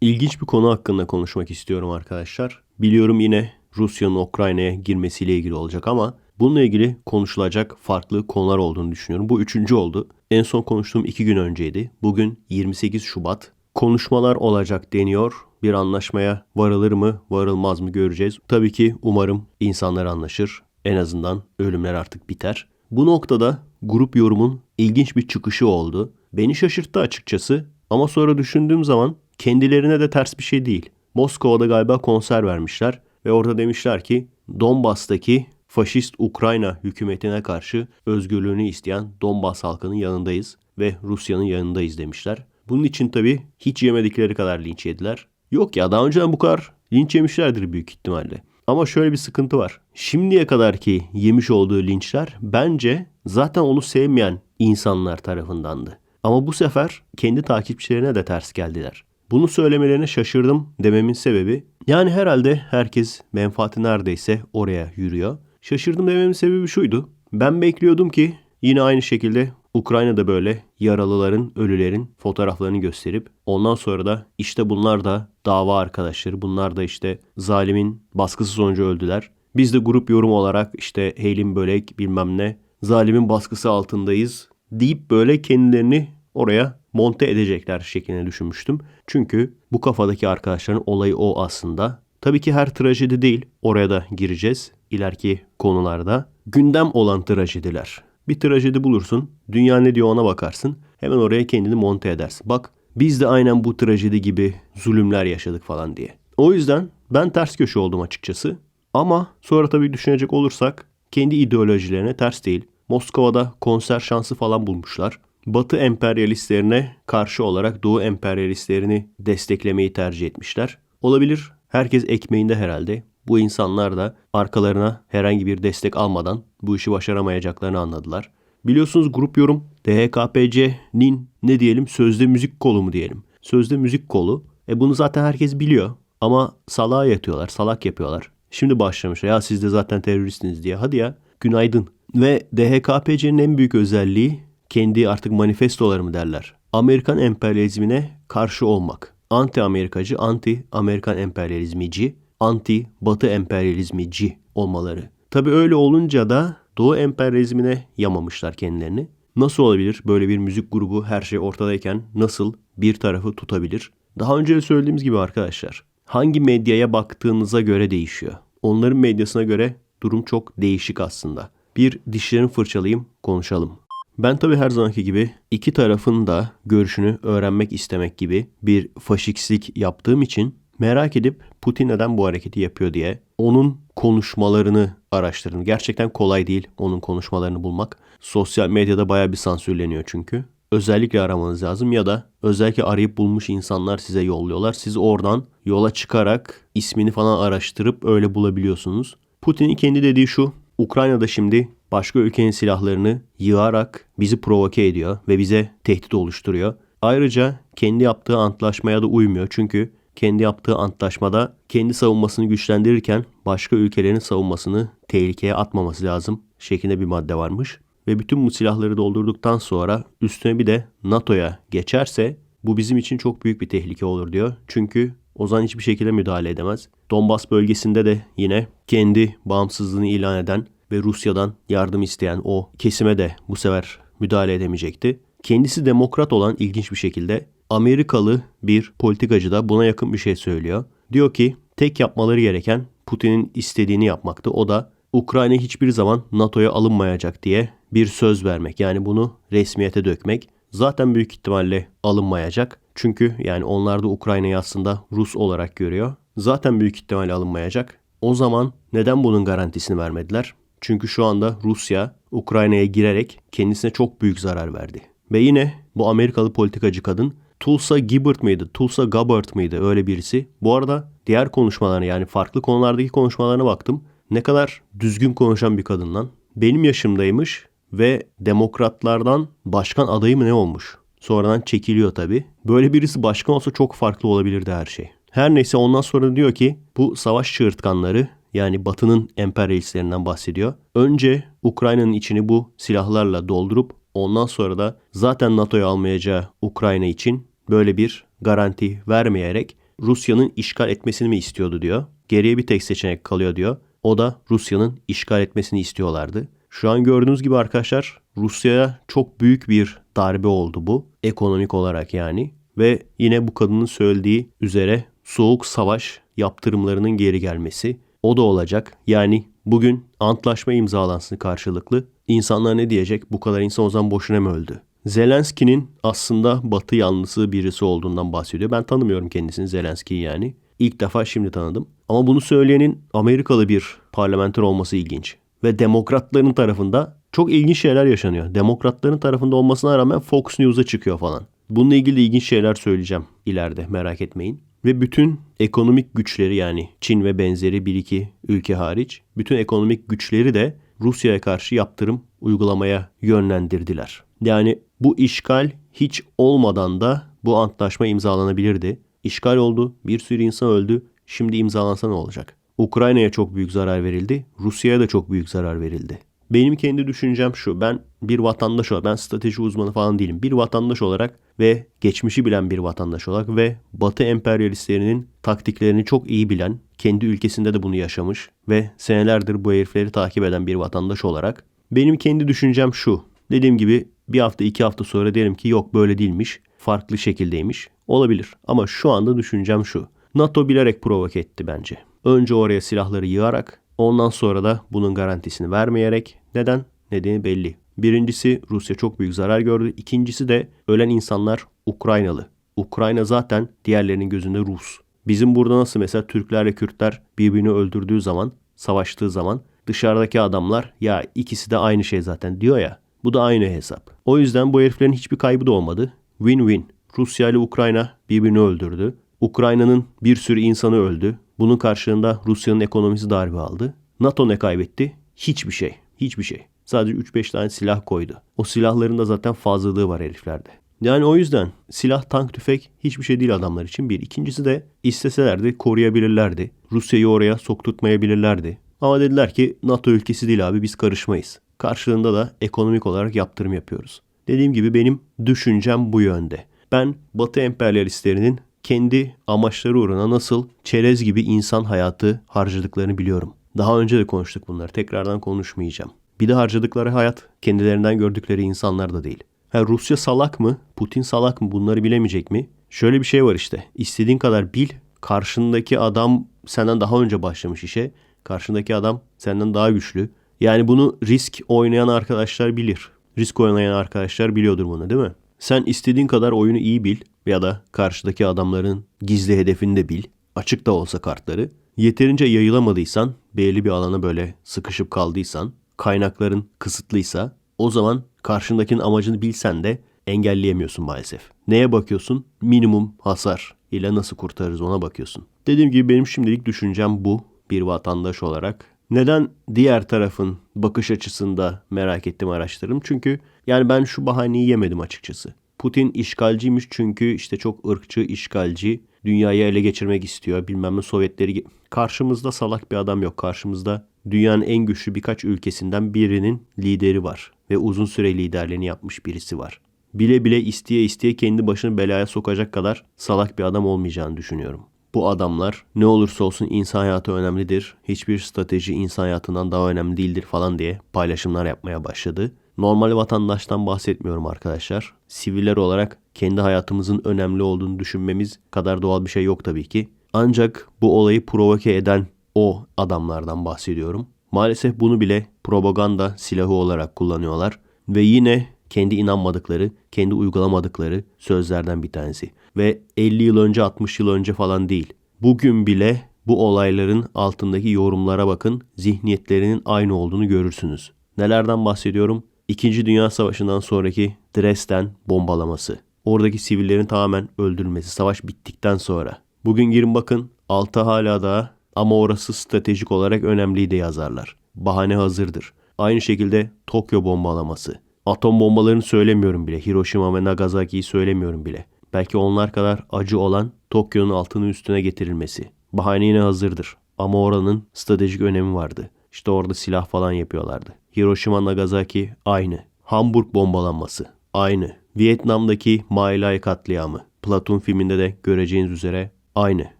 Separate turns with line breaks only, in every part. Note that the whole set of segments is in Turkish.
İlginç bir konu hakkında konuşmak istiyorum arkadaşlar. Biliyorum yine Rusya'nın Ukrayna'ya girmesiyle ilgili olacak ama bununla ilgili konuşulacak farklı konular olduğunu düşünüyorum. Bu üçüncü oldu. En son konuştuğum iki gün önceydi. Bugün 28 Şubat. Konuşmalar olacak deniyor. Bir anlaşmaya varılır mı, varılmaz mı göreceğiz. Tabii ki umarım insanlar anlaşır. En azından ölümler artık biter. Bu noktada grup yorumun ilginç bir çıkışı oldu. Beni şaşırttı açıkçası ama sonra düşündüğüm zaman kendilerine de ters bir şey değil. Moskova'da galiba konser vermişler ve orada demişler ki Donbas'taki faşist Ukrayna hükümetine karşı özgürlüğünü isteyen Donbas halkının yanındayız ve Rusya'nın yanındayız demişler. Bunun için tabii hiç yemedikleri kadar linç yediler. Yok ya daha önceden bu kadar linç yemişlerdir büyük ihtimalle. Ama şöyle bir sıkıntı var. Şimdiye kadar ki yemiş olduğu linçler bence zaten onu sevmeyen insanlar tarafındandı. Ama bu sefer kendi takipçilerine de ters geldiler. Bunu söylemelerine şaşırdım dememin sebebi yani herhalde herkes menfaati neredeyse oraya yürüyor. Şaşırdım dememin sebebi şuydu. Ben bekliyordum ki yine aynı şekilde Ukrayna'da böyle yaralıların, ölülerin fotoğraflarını gösterip ondan sonra da işte bunlar da dava arkadaşları, bunlar da işte zalimin baskısı sonucu öldüler. Biz de grup yorum olarak işte Heylin Bölek bilmem ne zalimin baskısı altındayız deyip böyle kendilerini oraya monte edecekler şeklinde düşünmüştüm. Çünkü bu kafadaki arkadaşların olayı o aslında. Tabii ki her trajedi değil. Oraya da gireceğiz ileriki konularda. Gündem olan trajediler. Bir trajedi bulursun. Dünya ne diyor ona bakarsın. Hemen oraya kendini monte edersin. Bak biz de aynen bu trajedi gibi zulümler yaşadık falan diye. O yüzden ben ters köşe oldum açıkçası. Ama sonra tabii düşünecek olursak kendi ideolojilerine ters değil. Moskova'da konser şansı falan bulmuşlar. Batı emperyalistlerine karşı olarak Doğu emperyalistlerini desteklemeyi tercih etmişler. Olabilir. Herkes ekmeğinde herhalde. Bu insanlar da arkalarına herhangi bir destek almadan bu işi başaramayacaklarını anladılar. Biliyorsunuz grup yorum DHKPC'nin ne diyelim sözde müzik kolu mu diyelim. Sözde müzik kolu. E bunu zaten herkes biliyor. Ama salağa yatıyorlar, salak yapıyorlar. Şimdi başlamışlar. Ya siz de zaten teröristsiniz diye. Hadi ya günaydın. Ve DHKPC'nin en büyük özelliği kendi artık manifestoları mı derler. Amerikan emperyalizmine karşı olmak. Anti Amerikacı, anti Amerikan emperyalizmici, anti Batı emperyalizmici olmaları. Tabi öyle olunca da Doğu emperyalizmine yamamışlar kendilerini. Nasıl olabilir böyle bir müzik grubu her şey ortadayken nasıl bir tarafı tutabilir? Daha önce de söylediğimiz gibi arkadaşlar hangi medyaya baktığınıza göre değişiyor. Onların medyasına göre durum çok değişik aslında. Bir dişlerini fırçalayayım konuşalım. Ben tabii her zamanki gibi iki tarafın da görüşünü öğrenmek istemek gibi bir faşistlik yaptığım için merak edip Putin neden bu hareketi yapıyor diye onun konuşmalarını araştırın. Gerçekten kolay değil onun konuşmalarını bulmak. Sosyal medyada baya bir sansürleniyor çünkü. Özellikle aramanız lazım ya da özellikle arayıp bulmuş insanlar size yolluyorlar. Siz oradan yola çıkarak ismini falan araştırıp öyle bulabiliyorsunuz. Putin'in kendi dediği şu. Ukrayna'da şimdi başka ülkenin silahlarını yığarak bizi provoke ediyor ve bize tehdit oluşturuyor. Ayrıca kendi yaptığı antlaşmaya da uymuyor çünkü kendi yaptığı antlaşmada kendi savunmasını güçlendirirken başka ülkelerin savunmasını tehlikeye atmaması lazım şeklinde bir madde varmış. Ve bütün bu silahları doldurduktan sonra üstüne bir de NATO'ya geçerse bu bizim için çok büyük bir tehlike olur diyor. Çünkü o zaman hiçbir şekilde müdahale edemez. Donbas bölgesinde de yine kendi bağımsızlığını ilan eden ve Rusya'dan yardım isteyen o kesime de bu sefer müdahale edemeyecekti. Kendisi demokrat olan ilginç bir şekilde Amerikalı bir politikacı da buna yakın bir şey söylüyor. Diyor ki tek yapmaları gereken Putin'in istediğini yapmaktı. O da Ukrayna hiçbir zaman NATO'ya alınmayacak diye bir söz vermek. Yani bunu resmiyete dökmek. Zaten büyük ihtimalle alınmayacak. Çünkü yani onlar da Ukrayna'yı aslında Rus olarak görüyor. Zaten büyük ihtimalle alınmayacak. O zaman neden bunun garantisini vermediler? Çünkü şu anda Rusya Ukrayna'ya girerek kendisine çok büyük zarar verdi. Ve yine bu Amerikalı politikacı kadın Tulsa Gibbert mıydı? Tulsa Gabbard mıydı? Öyle birisi. Bu arada diğer konuşmalarına yani farklı konulardaki konuşmalarına baktım. Ne kadar düzgün konuşan bir kadın lan. Benim yaşımdaymış ve demokratlardan başkan adayı mı ne olmuş? Sonradan çekiliyor tabi. Böyle birisi başkan olsa çok farklı olabilirdi her şey. Her neyse ondan sonra diyor ki bu savaş çığırtkanları yani Batı'nın emperyalistlerinden bahsediyor. Önce Ukrayna'nın içini bu silahlarla doldurup ondan sonra da zaten NATO'ya almayacağı Ukrayna için böyle bir garanti vermeyerek Rusya'nın işgal etmesini mi istiyordu diyor. Geriye bir tek seçenek kalıyor diyor. O da Rusya'nın işgal etmesini istiyorlardı. Şu an gördüğünüz gibi arkadaşlar Rusya'ya çok büyük bir darbe oldu bu. Ekonomik olarak yani. Ve yine bu kadının söylediği üzere soğuk savaş yaptırımlarının geri gelmesi. O da olacak. Yani bugün antlaşma imzalansın karşılıklı. İnsanlar ne diyecek? Bu kadar insan o zaman boşuna mı öldü? Zelenski'nin aslında Batı yanlısı birisi olduğundan bahsediyor. Ben tanımıyorum kendisini Zelenski'yi yani. İlk defa şimdi tanıdım. Ama bunu söyleyenin Amerikalı bir parlamenter olması ilginç. Ve demokratların tarafında çok ilginç şeyler yaşanıyor. Demokratların tarafında olmasına rağmen Fox News'a çıkıyor falan. Bununla ilgili ilginç şeyler söyleyeceğim ileride merak etmeyin. Ve bütün ekonomik güçleri yani Çin ve benzeri bir iki ülke hariç bütün ekonomik güçleri de Rusya'ya karşı yaptırım uygulamaya yönlendirdiler. Yani bu işgal hiç olmadan da bu antlaşma imzalanabilirdi. İşgal oldu, bir sürü insan öldü. Şimdi imzalansa ne olacak? Ukrayna'ya çok büyük zarar verildi. Rusya'ya da çok büyük zarar verildi. Benim kendi düşüncem şu. Ben bir vatandaş olarak, ben strateji uzmanı falan değilim. Bir vatandaş olarak ve geçmişi bilen bir vatandaş olarak ve Batı emperyalistlerinin taktiklerini çok iyi bilen, kendi ülkesinde de bunu yaşamış ve senelerdir bu herifleri takip eden bir vatandaş olarak benim kendi düşüncem şu. Dediğim gibi bir hafta iki hafta sonra derim ki yok böyle değilmiş, farklı şekildeymiş. Olabilir ama şu anda düşüncem şu. NATO bilerek provoke etti bence. Önce oraya silahları yığarak ondan sonra da bunun garantisini vermeyerek neden? Nedeni belli. Birincisi Rusya çok büyük zarar gördü. İkincisi de ölen insanlar Ukraynalı. Ukrayna zaten diğerlerinin gözünde Rus. Bizim burada nasıl mesela Türklerle Kürtler birbirini öldürdüğü zaman, savaştığı zaman dışarıdaki adamlar ya ikisi de aynı şey zaten diyor ya. Bu da aynı hesap. O yüzden bu heriflerin hiçbir kaybı da olmadı. Win-win. Rusya ile Ukrayna birbirini öldürdü. Ukrayna'nın bir sürü insanı öldü. Bunun karşılığında Rusya'nın ekonomisi darbe aldı. NATO ne kaybetti? Hiçbir şey. Hiçbir şey. Sadece 3-5 tane silah koydu. O silahların da zaten fazlalığı var heriflerde. Yani o yüzden silah, tank, tüfek hiçbir şey değil adamlar için bir. İkincisi de isteselerdi koruyabilirlerdi. Rusya'yı oraya sokturtmayabilirlerdi. Ama dediler ki NATO ülkesi değil abi biz karışmayız. Karşılığında da ekonomik olarak yaptırım yapıyoruz. Dediğim gibi benim düşüncem bu yönde. Ben Batı emperyalistlerinin kendi amaçları uğruna nasıl çerez gibi insan hayatı harcadıklarını biliyorum. Daha önce de konuştuk bunları. Tekrardan konuşmayacağım. Bir de harcadıkları hayat kendilerinden gördükleri insanlar da değil. Ha, Rusya salak mı? Putin salak mı? Bunları bilemeyecek mi? Şöyle bir şey var işte. İstediğin kadar bil. Karşındaki adam senden daha önce başlamış işe. Karşındaki adam senden daha güçlü. Yani bunu risk oynayan arkadaşlar bilir. Risk oynayan arkadaşlar biliyordur bunu değil mi? Sen istediğin kadar oyunu iyi bil ya da karşıdaki adamların gizli hedefini de bil. Açık da olsa kartları. Yeterince yayılamadıysan, belli bir alana böyle sıkışıp kaldıysan, kaynakların kısıtlıysa o zaman karşındakinin amacını bilsen de engelleyemiyorsun maalesef. Neye bakıyorsun? Minimum hasar ile nasıl kurtarırız ona bakıyorsun. Dediğim gibi benim şimdilik düşüncem bu bir vatandaş olarak. Neden diğer tarafın bakış açısında merak ettim araştırdım. Çünkü yani ben şu bahaneyi yemedim açıkçası. Putin işgalciymiş çünkü işte çok ırkçı işgalci. Dünyayı ele geçirmek istiyor. Bilmem ne Sovyetleri. Karşımızda salak bir adam yok. Karşımızda dünyanın en güçlü birkaç ülkesinden birinin lideri var. Ve uzun süre liderliğini yapmış birisi var. Bile bile isteye isteye kendi başını belaya sokacak kadar salak bir adam olmayacağını düşünüyorum. Bu adamlar ne olursa olsun insan hayatı önemlidir. Hiçbir strateji insan hayatından daha önemli değildir falan diye paylaşımlar yapmaya başladı. Normal vatandaştan bahsetmiyorum arkadaşlar. Siviller olarak kendi hayatımızın önemli olduğunu düşünmemiz kadar doğal bir şey yok tabii ki. Ancak bu olayı provoke eden o adamlardan bahsediyorum. Maalesef bunu bile propaganda silahı olarak kullanıyorlar ve yine kendi inanmadıkları, kendi uygulamadıkları sözlerden bir tanesi. Ve 50 yıl önce, 60 yıl önce falan değil. Bugün bile bu olayların altındaki yorumlara bakın, zihniyetlerinin aynı olduğunu görürsünüz. Nelerden bahsediyorum? İkinci Dünya Savaşı'ndan sonraki Dresden bombalaması. Oradaki sivillerin tamamen öldürülmesi savaş bittikten sonra. Bugün girin bakın altı hala daha ama orası stratejik olarak önemliydi yazarlar. Bahane hazırdır. Aynı şekilde Tokyo bombalaması. Atom bombalarını söylemiyorum bile. Hiroşima ve Nagasaki'yi söylemiyorum bile. Belki onlar kadar acı olan Tokyo'nun altını üstüne getirilmesi. Bahane yine hazırdır. Ama oranın stratejik önemi vardı. İşte orada silah falan yapıyorlardı. Hiroşima Nagasaki aynı. Hamburg bombalanması aynı. Vietnam'daki Mai Lai katliamı. Platoon filminde de göreceğiniz üzere aynı.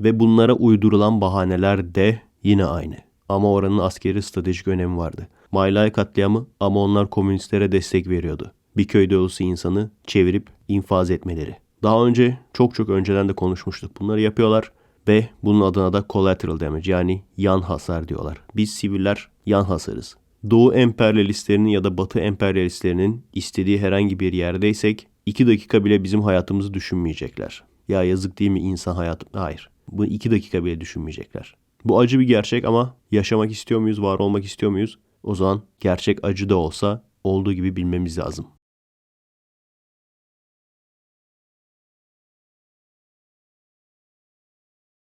Ve bunlara uydurulan bahaneler de yine aynı. Ama oranın askeri stratejik önemi vardı. Maylay katliamı ama onlar komünistlere destek veriyordu. Bir köy dolusu insanı çevirip infaz etmeleri. Daha önce çok çok önceden de konuşmuştuk. Bunları yapıyorlar ve bunun adına da collateral damage yani yan hasar diyorlar. Biz siviller yan hasarız. Doğu emperyalistlerinin ya da Batı emperyalistlerinin istediği herhangi bir yerdeysek 2 dakika bile bizim hayatımızı düşünmeyecekler. Ya yazık değil mi insan hayatı? Hayır. Bu 2 dakika bile düşünmeyecekler. Bu acı bir gerçek ama yaşamak istiyor muyuz, var olmak istiyor muyuz? O zaman gerçek acı da olsa olduğu gibi bilmemiz lazım.